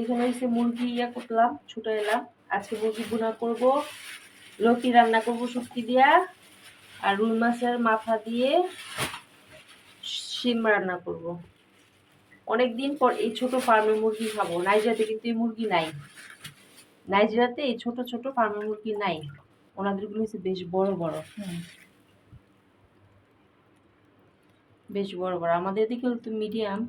এখানে হচ্ছে মুরগি ইয়া করলাম, ছুটে এলাম। আজকে মুরগি গুনা করব লতি রান্না করব শুটকি দিয়া, আর রুই মাছের মাথা দিয়ে শিম রান্না করব। অনেক দিন পর এই ছোট ফার্মের মুরগি খাব। নাইজেরিয়াতে কিন্তু এই মুরগি নাই। নাইজেরিয়াতে এই ছোট ছোট ফার্মের মুরগি নাই। ওনাদেরগুলো হচ্ছে বেশ বড় বড়। বেশ বড় বড়। আমাদের দিকে তো মিডিয়াম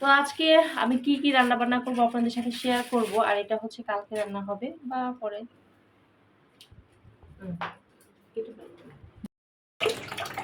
তো আজকে আমি কি কি রান্না বান্না করব আপনাদের সাথে শেয়ার করব, আর এটা হচ্ছে কালকে রান্না হবে বা পরে।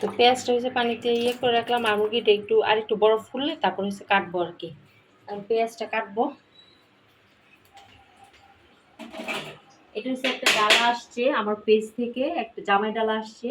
তো পেঁয়াজটা হচ্ছে পানিতে ইয়ে করে রাখলাম, আর মুরগিটা একটু, আর একটু বরফ ফুললে তারপর হচ্ছে কাটবো আর কি। আর পেঁয়াজটা কাটবো। এটা হচ্ছে একটা ডালা আসছে, আমার পেজ থেকে একটা জামাই ডালা আসছে।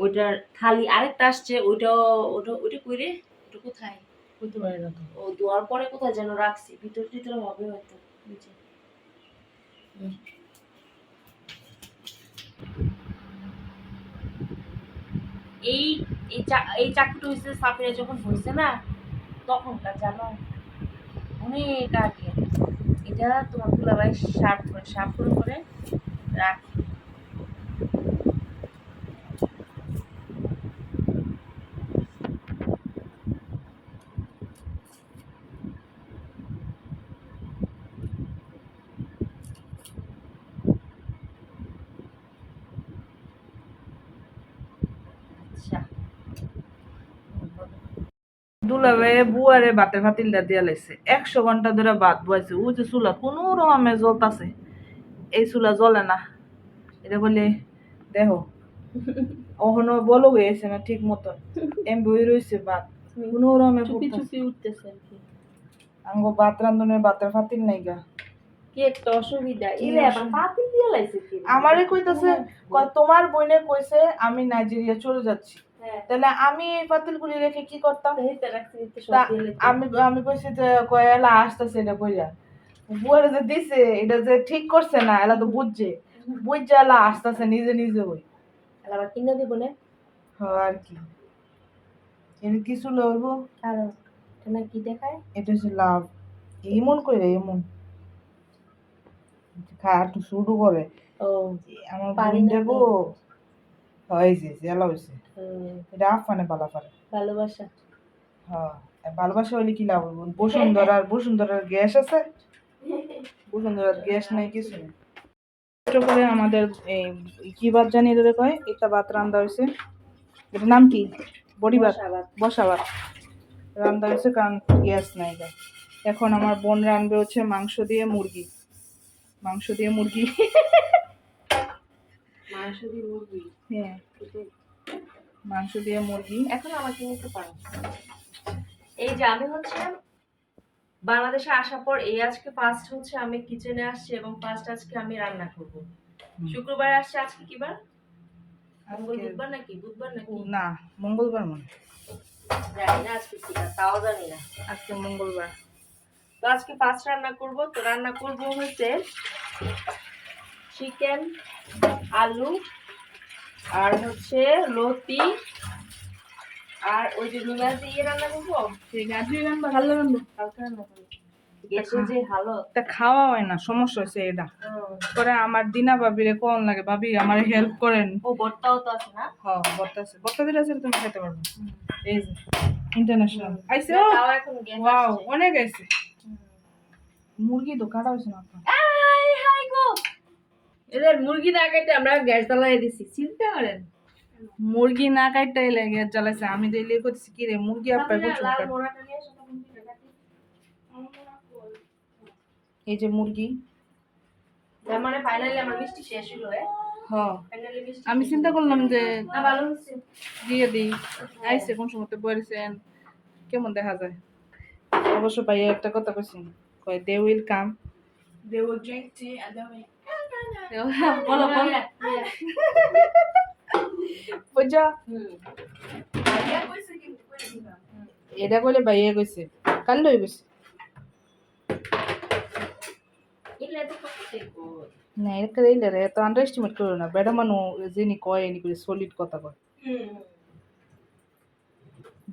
ওইটার খালি আরেকটা আসছে ওইটা ওটা ওইটা কইরে ওটা কোথায়? বুঝতে পারি না তো ও দোয়ার পরে কোথায় যেন রাখছি ভিতর ভিতরে হবে হয়তো নিচে। এই এই চা- এই চাকুটা হয়েছে সাফিরা যখন হয়েছে না তখনকার জানো? অনেক আগে। এটা তোমার দুলাভাই শার্প করে শার্প করে করে রাখি আচ্ছা দুলাবে বুয়ারে বাতের ফাতিলটা দিয়া লাইছে। একশো ঘণ্টা ধরে ভাত বয়েছে ও যে চুলা কোনো রকমে জ্বলতাছে। এই চুলা জ্বলে না। এটা বলে দেখো ওখানে বলো গেছে না ঠিক মতন। এম বই রয়েছে ভাত। কোনো রকমে চুপি চুপি উঠতেছে আঙ্গো ভাত রান্ধনের বাতের ফাতিল নাই গা। কি একটা অসুবিধা। ইলে আবার দিয়ে লাইছে কি? আমারে কইতাছে তোমার বইনে কইছে আমি নাইজেরিয়া চলে যাচ্ছি। তাহলে আমি এই পাতিলগুলি রেখে কি করতাম। আমি আমি কইছি যে কয়লা আসতেছে এটা কইরা। বুয়ারে যে দিছে এটা যে ঠিক করছে না এলা তো বুঝছে। বুঝছে এলা আসতেছে নিজে নিজে আবার কিনে দিব না? হ্যাঁ আর কি। এর কিছু লইব? কারণ এটা কি দেখায়? এটা হচ্ছে লাভ। এমন কইরে এমন। খা একটু শুরু করে। ও আমার দেবো। হয়েছে জেলা হয়েছে। এটা আফানে পালা পারে ভালোবাসা। হ্যাঁ ভালোবাসা হইলে কি লাভ হইব? বসুন্ধরার বসুন্ধরার গ্যাস আছে? বসুন্ধরার গ্যাস নাই কিছু নেই। করে আমাদের এই কি ভাত জানি এদের কয়? এটা ভাত রান্দা হয়েছে। এটার নাম কি? বড়ি ভাত। বসা ভাত। রান্দা হয়েছে কারণ গ্যাস নাই। এখন আমার বোন রানবে হচ্ছে মাংস দিয়ে মুরগি। মাংস দিয়ে মুরগি। মাংস দিয়ে মুরগি। হ্যাঁ। মাংস দিয়ে মুরগি। এখন আমাকে নিতে পারো। এই যে আমি হচ্ছে বাংলাদেশে আসার পর এই আজকে ফার্স্ট হচ্ছে আমি কিচেনে আসছি এবং ফার্স্ট আজকে আমি রান্না করব। শুক্রবার আসছে আজকে কি বার? মঙ্গল বুধবার নাকি? বুধবার নাকি? না মঙ্গলবার মনে। জানি না আজকে কি বার, তাও জানি না। আজকে মঙ্গলবার। তো আজকে ফার্স্ট রান্না করব। তো রান্না করব হচ্ছে চিকেন আলু আর হচ্ছে লতি আর ওই যে রুই মাছ দিয়ে রান্না করব? রান্না ভালো রান্না। হালকা রান্না করব। ভালো। তা খাওয়া হয় না সমস্যা হয়েছে এটা। পরে আমার দিনা ভাবিরে কোন লাগে ভাবি আমার হেল্প করেন। ও বর্তাও তো আছে না? বর্তা দিলে আছে তুমি খেতে পারবে। এই যে ইন্টারন্যাশনাল আইছে ওয়াও অনেক আইছে মুরগি তো কাটা হয়েছে না আপনার আই, হাই গো এদের মুরগি না কেটে আমরা গ্যাস জ্বালাই দিছি চিন্তা করেন মুরগি না কাটতে এলে গ্যাস জ্বালাইছে আমি তো এলে করতেছি কি রে? মুরগি আপাই প্রচুর? এই যে মুরগি। মানে ফাইনালি আমার মিষ্টি শেষ হলো এ? হ। ফাইনালি মিষ্টি আমি চিন্তা করলাম যে না ভালো দিয়ে দিই। আইসে কোন সময় বলেছেন কেমন দেখা যায়? অবশ্য ভাইয়া একটা কথা কইছি কয় they will come they will drink tea and they will বলো বলো হুম এটা কইলে ভাইয়া কইছে তো কত দেখো না এস্টিমেট করো না বেড়া মানু যিনি কয় এনি করে সলিড কথা কয় hmm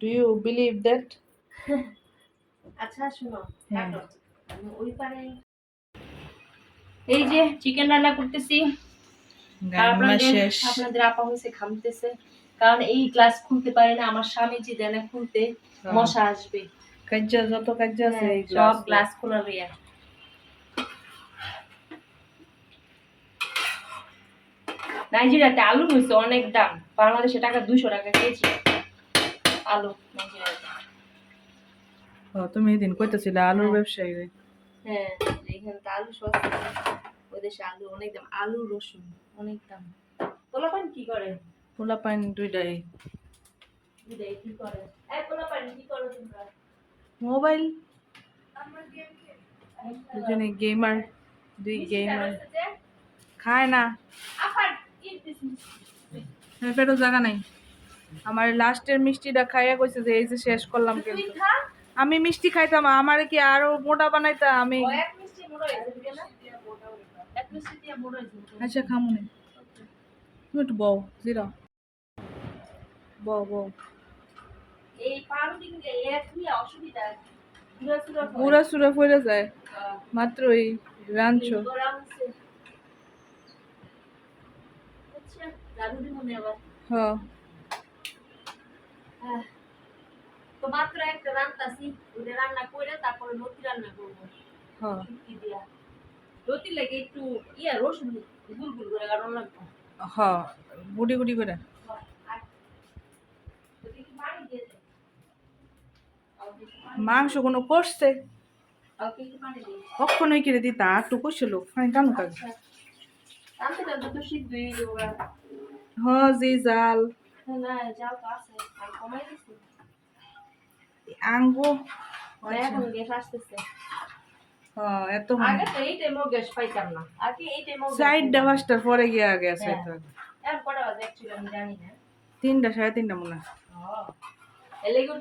do you believe that আচ্ছা শোনো হ্যাঁ। আমি ওই পারে এই যে চিকেন রান্না করতেছি। আপনাদের আপনাদের আপা হয়েছে ঘামতেছে কারণ এই গ্লাস খুলতে পারে না আমার স্বামী যে দেনে খুলতে। মশা আসবে। যত আছে হ্যাঁ, সব গ্লাস খোলা নাইজেরিয়াতে আলু হয়েছে অনেক দাম। বাংলাদেশে টাকা দুশো টাকা কেজি। আলু নাইজেরিয়াতে। তুমি এদিন কইতেছিলে আলুর হ্যাঁ। ব্যবসায়ী। হ্যাঁ। এখানে তো আলু সস্তা ওই দেশে আলু অনেক দাম আলু রসুন অনেক দাম। পোলাপান কি করে? দুইটাই। কি করে? এই পোলাপান কি করো তোমরা? মোবাইল। দুজনে গেমার দুই গেমার খায় না। আপার হ্যাঁ, পেটও জায়গা নাই। আমার লাস্টের মিষ্টিটা খাইয়া কইছে যে এই যে শেষ করলাম কিন্তু। আমি মিষ্টি খাইতাম আমার কি আরও মোটা বানাইতাম আমি আচ্ছা খামুনি তুমি একটু বউ জিরা। বউ বউ পুরা সুরা ফিরে যায়। মাত্র এই রাঞ্চো হ্যাঁ। তো মাত্র একটা ওটা রান্না করে তারপরে লতি রান্না করব। হ্যাঁ। শুটকি লাগে একটু ইয়া রসুন গুলগুল করে কারণ লাগবে হ্যাঁ করে। মাংস কোনো করছে? দিয়ে কখনোই কিনে দিতা আর টুকু ছিল ফাইন টানো কাজ হয়ে হ জি জাল। আঙ্গো এখন গ্যাস আসতেছে হ্যাঁ এত আগে তো এই টাইমও গ্যাস পাইতাম না। এই টাইমও পাঁচটার পরে গিয়ে গেছে হ্যাঁ। তো। এখন কটা বাজে অ্যাকচুয়ালি আমি জানি না। তিনটা সাড়ে তিনটা মনে হয়।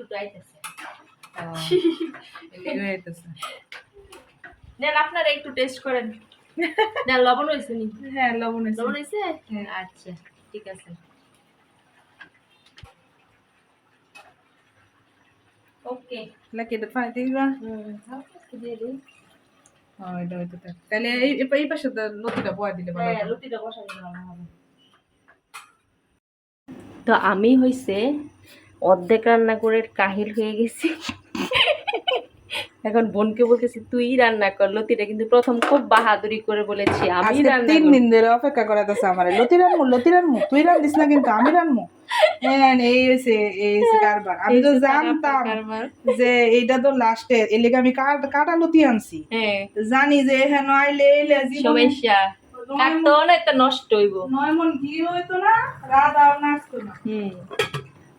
দুটো আইতেছে। হ্যাঁ, নেন আপনারা একটু টেস্ট করেন। না লবণ হয়েছে নি? হ্যাঁ লবণ আছে লবণ হয়েছে হ্যাঁ। আচ্ছা ঠিক আছে। ওকে নাকি এটা পানি দিবা। হুম দিয়ে দিই। হ্যাঁ এটা তাহলে এই পাশে তো লতিটা বয়া দিলে ভালো হ্যাঁ হতো। লুটিটা দিলে ভালো হবে। তো আমি হইছে অর্ধেক রান্না করে কাহিল হয়ে গেছি। এখন বোনকে বলতেছি তুই রান্না কর। লতিটা কিন্তু প্রথম খুব বাহাদুরি করে বলেছি আমি রান্না তিন দিন ধরে অপেক্ষা করাতেছে আমার লতি রানমু লতি রানমু তুই রান্দিস না কিন্তু আমি রানমু। হ্যাঁ এই হয়েছে এই কারবার। আমি তো জানতাম যে এইটা তো লাস্টে এর লেগে আমি কাটা লতি আনছি। হ্যাঁ। জানি যে হ্যাঁ আইলে এলে সমস্যা কাটতে নষ্ট হইব। নয় মন ঘি হইতো না রাধাও নাচতো না। হুম।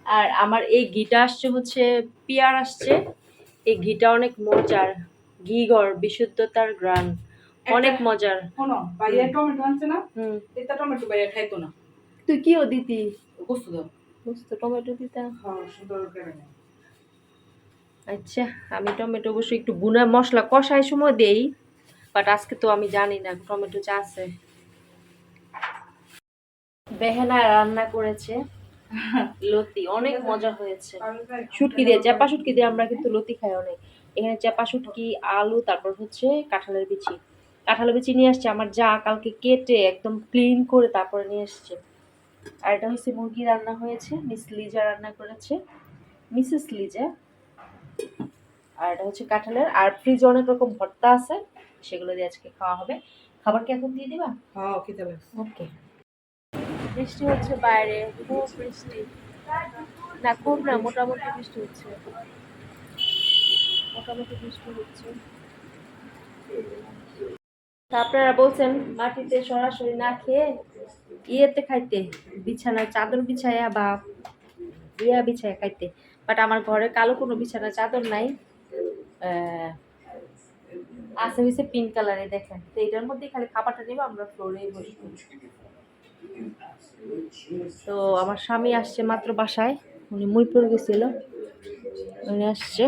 আর আমার এই গিটা আসছে হচ্ছে পিয়ার আসছে। এই ঘিটা অনেক মজার ঘি গড় বিশুদ্ধতার গ্রান অনেক মজার। শোনো ভাইয়া টমেটো আনছে না? হুম। এটা টমেটো ভাইয়া খাইতো না। তুই কিও দিতি? বস্তু দাও। বুঝতো টমেটো দিতাম হ্যাঁ সুন্দর করে আচ্ছা আমি টমেটো অবশ্যই একটু বুনা মশলা কষায় সময় দেই বাট আজকে তো আমি জানি না টমেটো চা আছে। বেহেনা রান্না করেছে। লতি অনেক মজা হয়েছে। শুটকি দিয়ে চাপা শুটকি দিয়ে আমরা কিন্তু লতি খাই অনেক। এখানে চাপা শুটকি আলু তারপর হচ্ছে কাঁঠালের বিচি। কাঁঠালের বিচি নিয়ে আসছে আমার যা কালকে কেটে একদম ক্লিন করে তারপরে নিয়ে এসছে। আর এটা হচ্ছে মুরগি রান্না হয়েছে মিস লিজা রান্না করেছে। মিসেস লিজা। আর এটা হচ্ছে কাঁঠালের। আর ফ্রিজে অনেক রকম ভর্তা আছে সেগুলো দিয়ে আজকে খাওয়া হবে। খাবার কি এখন দিয়ে দিবা? হ্যাঁ ওকে ওকে বৃষ্টি হচ্ছে বাইরে, খুব বৃষ্টি। না, খুব না, মোটামুটি বৃষ্টি হচ্ছে। মোটামুটি বৃষ্টি হচ্ছে। আপনারা বলছেন মাটিতে সরাসরি না খেয়ে ইয়েতে খাইতে, বিছানায় চাদর বিছায়া বা ইয়া বিছায়া খাইতে। বাট আমার ঘরে কালো কোনো বিছানা, চাদর নাই। আছে হয়েছে পিঙ্ক কালারে দেখেন। তো এটার মধ্যে খালি খাবারটা নেব, আমরা ফ্লোরেই বসবো। তো আমার স্বামী আসছে মাত্র বাসায়। উনি মুইপুর গেছিল। উনি আসছে।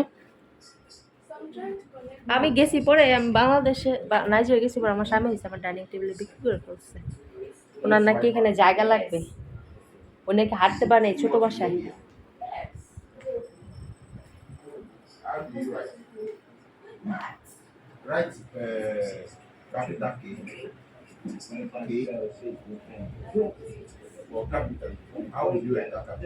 আমি গেছি পরে, আমি বাংলাদেশে নাইজেরিয়া গেছি পরে আমার স্বামী হয়েছে, আমার ডাইনিং টেবিলে বিক্রি করে ফেলছে ওনার নাকি এখানে জায়গা লাগবে। উনি নাকি হাঁটতে পারে ছোট বাসায়। How or? How would you enter that?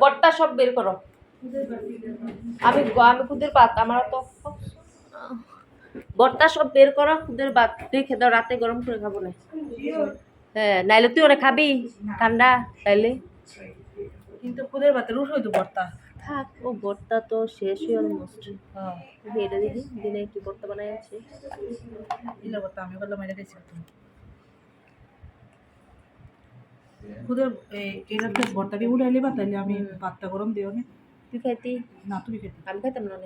বটটা সব বের করো। আমি আমি খুদের পাত আমার তো বটটা সব বের করো খুদের ভাত। রেখে দাও রাতে গরম করে খাব না। হ্যাঁ নাইলে তুই ওরা খাবি ঠান্ডা তাইলে। কিন্তু খুদের ভাতের উঠ হইতো ভর্তা থাক ও বটটা তো শেষ হয়ে অলমোস্ট হ্যাঁ। এটা দেখি দিনে কি বটটা বানাই আছে ভর্তা আমি বললাম এটা খাইছি তুমি খুদের এটাতে ভর্তাটি উঠাইলে বা তাইলে আমি ভাতটা গরম দিও না। তুই খাইতি? না তুমি খেতে আমি খাইতাম না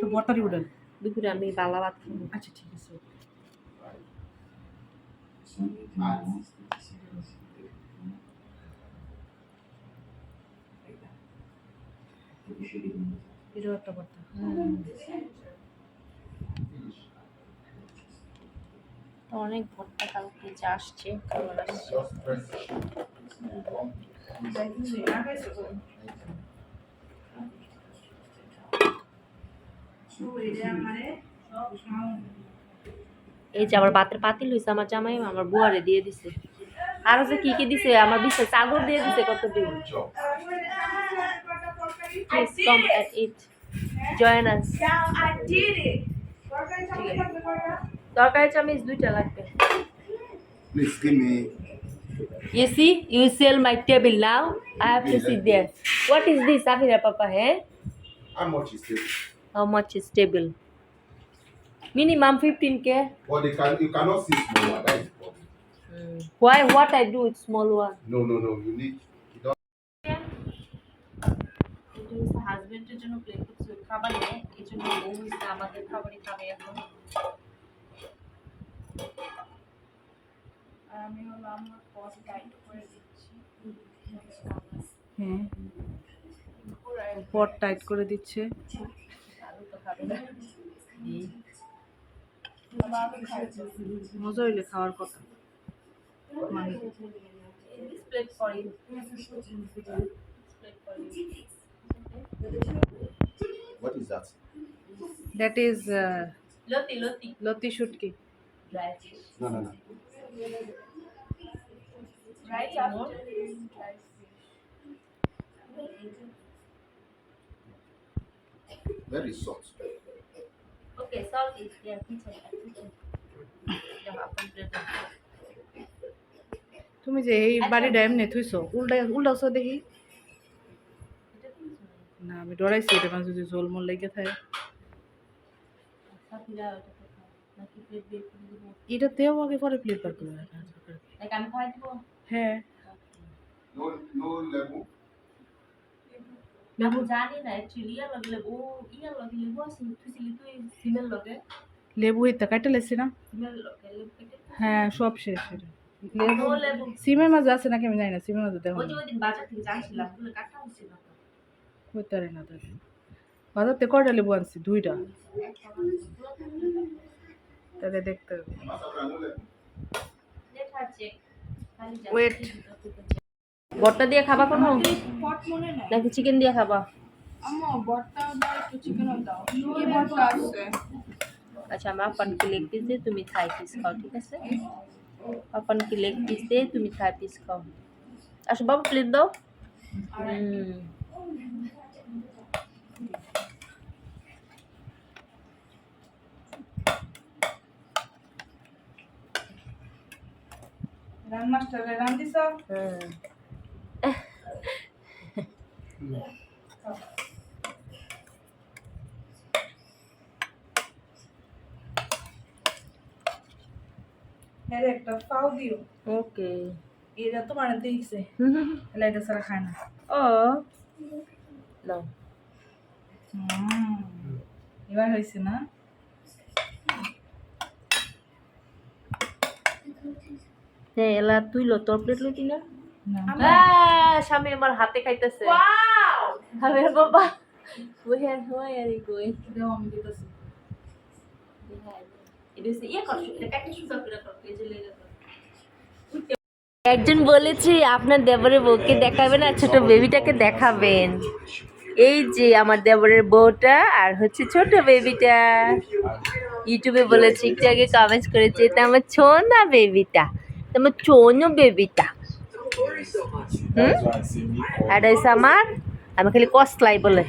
তো ভর্তাটি উঠাল দুপুরে আমি বালা ভাত খাব। আচ্ছা ঠিক আছে। এটাও একটা ভর্তা অনেক ভর্তা কালকে যে আসছে এই যে আমার ভাতের পাতিল হয়েছে আমার জামাই আমার বুয়ারে দিয়ে দিছে। আরও যে কি কি দিছে, আমার বিশেষ চাদর দিয়ে দিছে কত দিন জয়েন আস তরকারি চামিচ দুইটা লাগবে Please give me. You see, you sell my table now. I have to sit there. What is this, Afira Papa? Hey? How much is it? How much is table? Minimum 15k. Well, they can. You cannot see small one. That is the problem. Why? What I do with small one? No, no, no. You need. You don't. হাজবেন্ডের জন্য plate করছে খাবার নেই এই জন্য বউ হচ্ছে আমাদের খাবারই খাবে এখন আর আমি হলো আমার পথ গাইড করে দিচ্ছি। হ্যাঁ। পট টাইট করে দিচ্ছে। মজা হইলে খাওয়ার কথা। মানে What is that? That is লতি লতি। লতি No, no, no. Right after his drive. Very soft. Okay, solve it. Yeah, kitchen. তুমি যে এই বাড়িটা এমনি থুইছো উল্টা উল্টাছো দেখি না আমি ডরাইছি এটা মানে যদি ঝোলমোল লেগে থাকে এটা দেও আগে পরে প্লেট বার করে? হ্যাঁ। No, no level. আমি জানি না actually ইয়ার লগে লেবু ইয়ার লগে লেবু আছে তুই তুই সিমের লগে। লেবু হইতে কাটা লেছি না? সিমের লগে লেবু কেটে হ্যাঁ সব শেষ লেবু সিমের মাঝে আছে নাকি আমি জানি না সিমের মাঝে দেখো বাজার থেকে জানছিলাম কাটা হচ্ছিল হইতে না তাহলে। বাজারতে কয়টা লেবু আনছি? দুইটা। তাকে দেখতে হবে। ওয়েট বটটা দিয়ে খাবা কোনো? নাকি চিকেন দিয়ে খাবা? আচ্ছা আমার পানকে লেগ পিস দিয়ে তুমি থাই পিস খাও ঠিক আছে? আপনকে লেগ পিস দিয়ে তুমি থাই পিস খাও। আসো বাবু প্লেট দাও। হুম। রান মাস্টার রান দিছ হ্যাঁ একটা পাও দিও। ওকে এটা তোমার গেছে এলা এটা ছাড়া খায় না। ও। নাও এবার হয়েছে না? হ্যাঁ এলা তুই লো তোর প্লেট লইতি না। স্বামী আমার হাতে খাইতেছে। আমি বাবা আমি দিতেছি। একজন বলেছে আপনার দেবরের বউকে দেখাবেন আর ছোট বেবিটাকে দেখাবেন। এই যে আমার দেবরের বউটা আর হচ্ছে ছোট বেবিটা ইউটিউবে বলেছে একটু আগে কমেন্টস করেছে এটা আমার ছোনা বেবিটা আমার ছোনো বেবিটা call. আর হচ্ছে আমার আমি খালি কসলাই বলে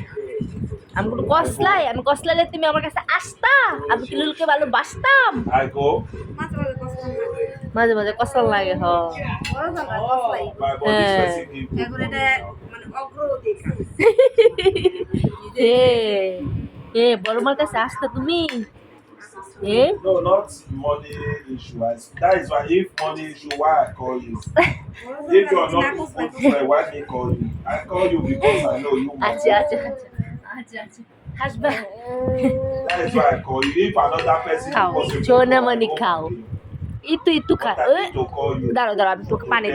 আমি কোনো কসলাই আমি কসলাইলে তুমি আমার কাছে আসতা আমি কি লুলকে ভালো বাসতাম I go. মাঝে মাঝে কসলা লাগে হ এ বড় মার কাছে আসতা তুমি Eh? No, not money issue. That is why if money issue, why I call you. if you are not good, why me call you? I call you because I know you. Achi, achi, achi, achi. Husband. that is why I call you. If another person cow. Jonah money cow. Itu itu kan. Eh. Dalam dalam tu kemana?